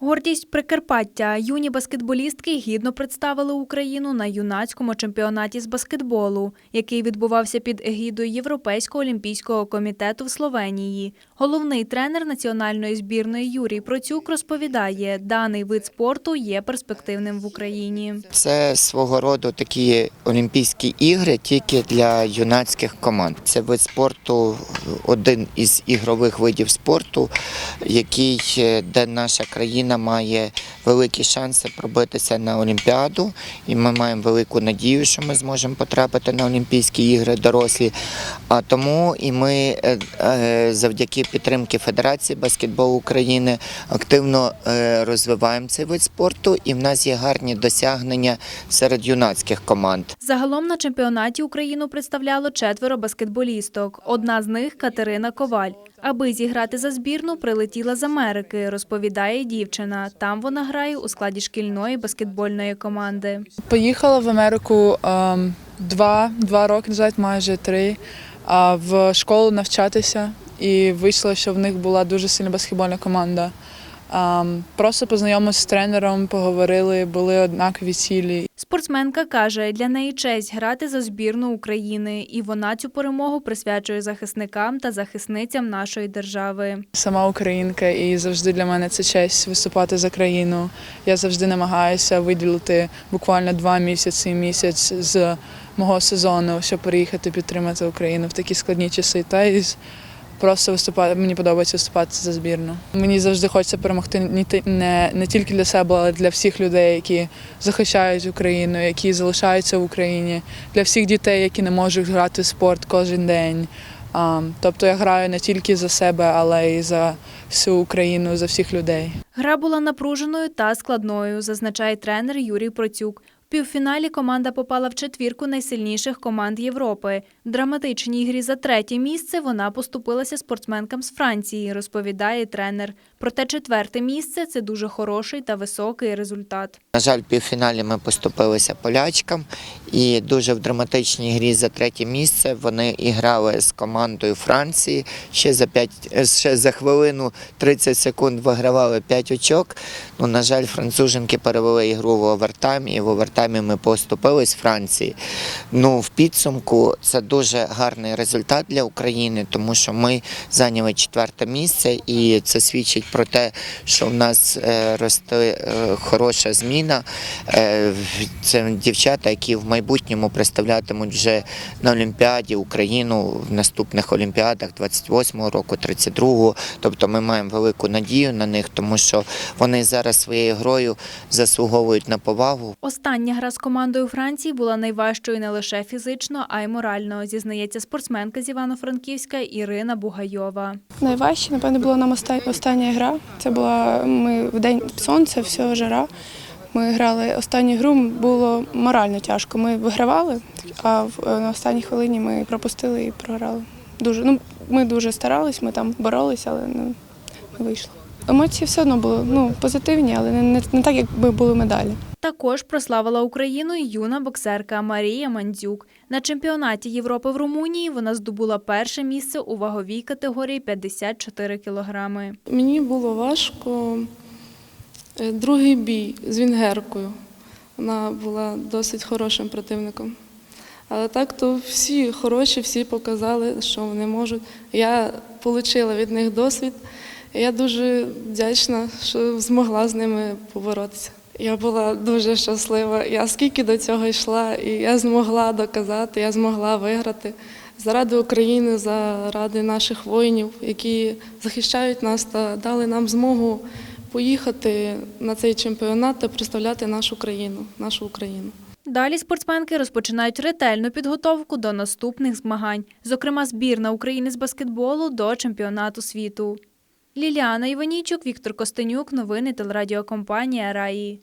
Гордість Прикарпаття. Юні баскетболістки гідно представили Україну на юнацькому чемпіонаті з баскетболу, який відбувався під егідою Європейського олімпійського комітету в Словенії. Головний тренер національної збірної Юрій Процюк розповідає, даний вид спорту є перспективним в Україні. Це свого роду такі Олімпійські ігри тільки для юнацьких команд. Це вид спорту, один із ігрових видів спорту, який е, де наша країна має великі шанси пробитися на Олімпіаду, і ми маємо велику надію, що ми зможемо потрапити на Олімпійські ігри дорослі. А тому і ми е, е, завдяки підтримки Федерації баскетболу України активно е, розвиваємо цей вид спорту, і в нас є гарні досягнення серед юнацьких команд. Загалом на чемпіонаті Україну представляло четверо баскетболісток. Одна з них Катерина Коваль. Аби зіграти за збірну, прилетіла з Америки, розповідає дівчина. Там вона грає у складі шкільної баскетбольної команди. Поїхала в Америку ем, два, два роки назад, майже три, а в школу навчатися. І вийшло, що в них була дуже сильна баскетбольна команда. Ем, просто познайомилися з тренером, поговорили, були однакові цілі. Спортсменка каже, для неї честь грати за збірну України, і вона цю перемогу присвячує захисникам та захисницям нашої держави. Сама українка, і завжди для мене це честь виступати за країну. Я завжди намагаюся виділити буквально два місяці, місяць з мого сезону, щоб приїхати підтримати Україну в такі складні часи. Та і просто виступати. Мені подобається виступати за збірну. Мені завжди хочеться перемогти не, не, тільки для себе, але для всіх людей, які захищають Україну, які залишаються в Україні, для всіх дітей, які не можуть грати в спорт кожен день. А, тобто я граю не тільки за себе, але й за всю Україну, за всіх людей. Гра була напруженою та складною, зазначає тренер Юрій Процюк. В півфіналі команда попала в четвірку найсильніших команд Європи. В драматичній грі за третє місце вона поступилася спортсменкам з Франції, розповідає тренер. Проте четверте місце це дуже хороший та високий результат. На жаль, в півфіналі ми поступилися полячкам, і дуже в драматичній грі за третє місце вони іграли з командою Франції. Ще за 5, ще за хвилину 30 секунд вигравали 5 очок. Ну, на жаль, француженки перевели ігру в овертайм, і в овертаймі ми поступились Франції. Ну, в підсумку це дуже гарний результат для України, тому що ми зайняли четверте місце, і це свідчить про те, що в нас е, росте е, хороша зміна. Е, Це дівчата, які в майбутньому представлятимуть вже на Олімпіаді Україну в наступних Олімпіадах 28-го року, 32-го. Тобто ми маємо велику надію на них, тому що вони зараз своєю грою заслуговують на повагу. Остання гра з командою Франції була найважчою не лише фізично, а й морально, зізнається спортсменка з Івано-Франківська Ірина Бугайова. Найважче, напевно, була нам оста- остання гра. Це була ми в день сонця, все жара. Ми грали останню гру, було морально тяжко. Ми вигравали, а в е, на останній хвилині ми пропустили і програли. Дуже ну ми дуже старались, ми там боролися, але не, не вийшло. Емоції все одно були ну позитивні, але не, не, не так, якби були медалі. Також прославила Україну і юна боксерка Марія Мандзюк. На чемпіонаті Європи в Румунії вона здобула перше місце у ваговій категорії 54 кілограми. Мені було важко другий бій з Вінгеркою. Вона була досить хорошим противником. Але так то всі хороші, всі показали, що вони можуть. Я отримала від них досвід. Я дуже вдячна, що змогла з ними поборотися. Я була дуже щаслива. Я скільки до цього йшла, і я змогла доказати, я змогла виграти заради України, заради наших воїнів, які захищають нас та дали нам змогу поїхати на цей чемпіонат та представляти нашу країну, нашу Україну. Далі спортсменки розпочинають ретельну підготовку до наступних змагань, зокрема збірна України з баскетболу до чемпіонату світу. Ліліана Іванійчук, Віктор Костенюк, новини телерадіокомпанія Раї.